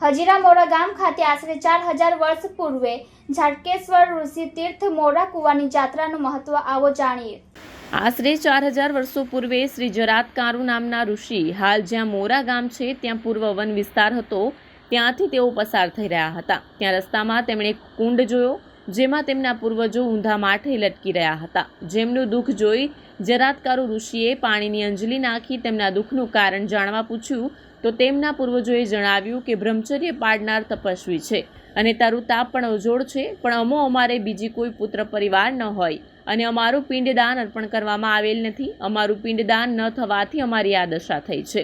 હજીરા મોરા ગામ ખાતે આશરે ચાર હજાર વર્ષ પૂર્વે ઝાટકેશ્વર ઋષિ તીર્થ મોરા કુવાની જાત્રાનું મહત્વ આવો જાણીએ. આશરે ચાર હજાર વર્ષો પૂર્વે શ્રી જરાતકારુ નામના ઋષિ હાલ જ્યાં મોરા ગામ છે, ત્યાં પૂર્વ વન વિસ્તાર હતો, ત્યાંથી તેઓ પસાર થઈ રહ્યા હતા. ત્યાં રસ્તામાં તેમણે કુંડ જોયો, જેમાં તેમના પૂર્વજો ઊંધા માઠે લટકી રહ્યા હતા. જેમનું દુઃખ જોઈ જરાતકારુ ઋષિએ પાણીની અંજલિ નાખી તેમના દુઃખનું કારણ જાણવા પૂછ્યું તો તેમના પૂર્વજોએ જણાવ્યું કે બ્રહ્મચર્ય પાડનાર તપસ્વી છે અને તારું તાપ પણ અજોડ છે, પણ અમો અમારે બીજી કોઈ પુત્ર પરિવાર ન હોય અને અમારું પિંડદાન અર્પણ કરવામાં આવેલ નથી, અમારું પિંડદાન ન થવાથી અમારી આ દશા થઈ છે.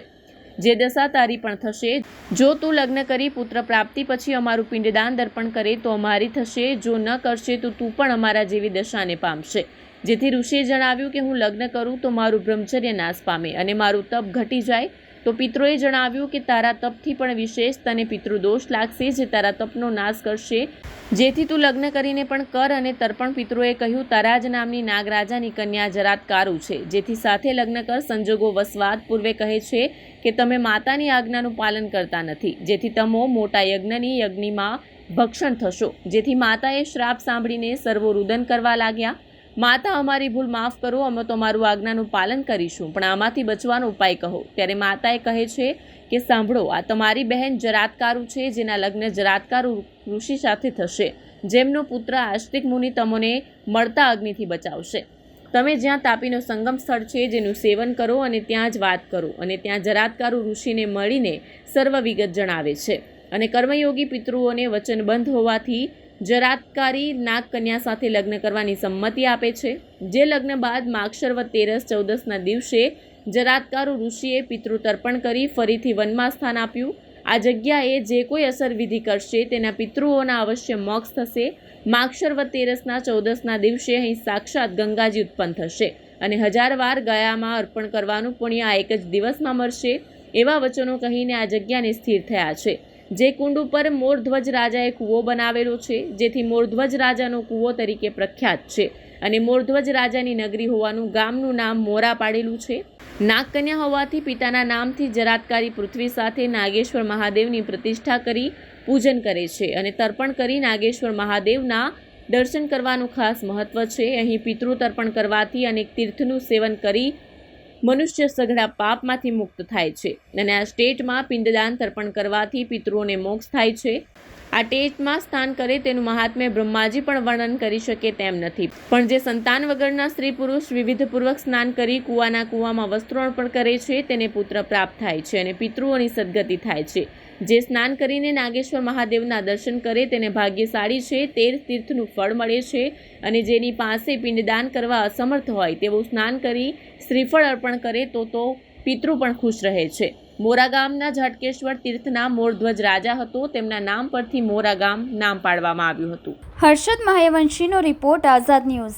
જે દશા તારી પણ થશે, જો તું લગ્ન કરી પુત્ર પ્રાપ્તિ પછી અમારું પિંડદાન દર્પણ કરે તો અમારી થશે, જો ન કરશે તો તું પણ અમારા જેવી દશાને પામશે. જેથી ઋષિએ જણાવ્યું કે હું લગ્ન કરું તો મારું બ્રહ્મચર્ય નાશ પામે અને મારું તપ ઘટી જાય. તો પિત્રોએ જણાવ્યું કે તારા તપથી પણ વિશેષ તને પિતૃદોષ લાગશે જે તારા તપનો નાશ કરશે. જેથી તું લગ્ન કરીને પણ કર અને તર્પણ પિત્રોએ કહ્યું, તારા જ નામની નાગરાજાની કન્યા જરાતકારું છે, જેથી સાથે લગ્ન કર. સંજોગો વસવાદ પૂર્વે કહે છે કે, તમે માતાની આજ્ઞાનું પાલન કરતા નથી, જેથી તમો મોટા યજ્ઞની યજ્ઞમાં ભક્ષણ થશો. જેથી માતાએ શ્રાપ સાંભળીને સર્વો રુદન કરવા લાગ્યા. માતા, અમારી ભૂલ માફ કરો, અમે તમારું આજ્ઞાનું પાલન કરીશું, પણ આમાંથી બચવાનો ઉપાય કહો. ત્યારે માતાએ કહે છે કે, સાંભળો, આ તમારી બહેન જરાતકારુ છે, જેના લગ્ન જરાતકારુ ઋષિ સાથે થશે. જેમનો પુત્ર આસ્તિક મુનિ તમને મળતા અગ્નિથી બચાવશે. તમે જ્યાં તાપીનો સંગમ સ્થળ છે, જેનું સેવન કરો અને ત્યાં જ વાત કરો, અને ત્યાં જરાતકારુ ઋષિને મળીને સર્વ વિગત જણાવે છે. અને કર્મયોગી પિતૃઓને વચનબંધ હોવાથી જરાતકારી નાગ કન્યા સાથે લગ્ન કરવાની સંમતિ આપે છે. જે લગ્ન બાદ માક્ષર્વ તેરસ ચૌદસના દિવસે જરાતકારુ ઋષિએ પિતૃ તર્પણ કરી ફરીથી વનમાં સ્થાન આપ્યું. આ જગ્યાએ જે કોઈ અસર વિધિ કરશે તેના પિતૃઓના અવશ્ય મોક્ષ થશે. માક્ષર્વ તેરસના ચૌદસના દિવસે અહીં સાક્ષાત ગંગાજી ઉત્પન્ન થશે અને હજાર વાર ગયામાં અર્પણ કરવાનું પુણ્ય આ એક જ દિવસમાં મળશે. એવા વચનો કહીને આ જગ્યાને સ્થિર થયા છે. જે કુંડ ઉપર મોરધ્વજ રાજાએ કૂવો બનાવેલો છે, જેથી મોરધ્વજ રાજાનો કૂવો તરીકે પ્રખ્યાત છે અને મોરધ્વજ રાજાની નગરી હોવાનું ગામનું નામ મોરા પાડેલું છે. નાગકન્યા હોવાથી પિતાના નામથી જરાતકારી પૃથ્વી સાથે નાગેશ્વર મહાદેવની પ્રતિષ્ઠા કરી પૂજન કરે છે અને તર્પણ કરી નાગેશ્વર મહાદેવના દર્શન કરવાનું ખાસ મહત્વ છે. અહીં પિતૃ તર્પણ કરવાથી અનેક તીર્થનું સેવન કરી મનુષ્ય સઘળા પાપમાંથી મુક્ત થાય છે. અને આ સ્ટેટમાં પિંડદાન તર્પણ કરવાથી પિતૃઓને મોક્ષ થાય છે. આ ટેટમાં સ્નાન કરે તેનું મહાત્મ્ય બ્રહ્માજી પણ વર્ણન કરી શકે તેમ નથી. પણ જે સંતાન વગરના સ્ત્રી પુરુષ વિવિધપૂર્વક સ્નાન કરી કૂવાના કૂવામાં વસ્ત્રોર્પણ કરે છે, તેને પુત્ર પ્રાપ્ત થાય છે અને પિતૃઓની સદગતિ થાય છે. જે સ્નાન કરીને નાગેશ્વર મહાદેવના દર્શન કરે, તેને ભાગ્યશાળી છે તેર તીર્થનું ફળ મળે છે અને જેની પાસે પિંડદાન કરવા અસમર્થ હોય તેવું સ્નાન કરી શ્રીફળ અર્પણ કરે તો તો પિતૃ પણ ખુશ રહે છે. મોરા ગામના ઝટકેશ્વર તીર્થના મોરધ્વજ રાજા હતો. તેમના નામ પરથી મોરા ગામ નામ પાડવામાં આવ્યું હતું. હર્ષદ મહાયવંશીનો રિપોર્ટ આઝાદ ન્યૂઝ.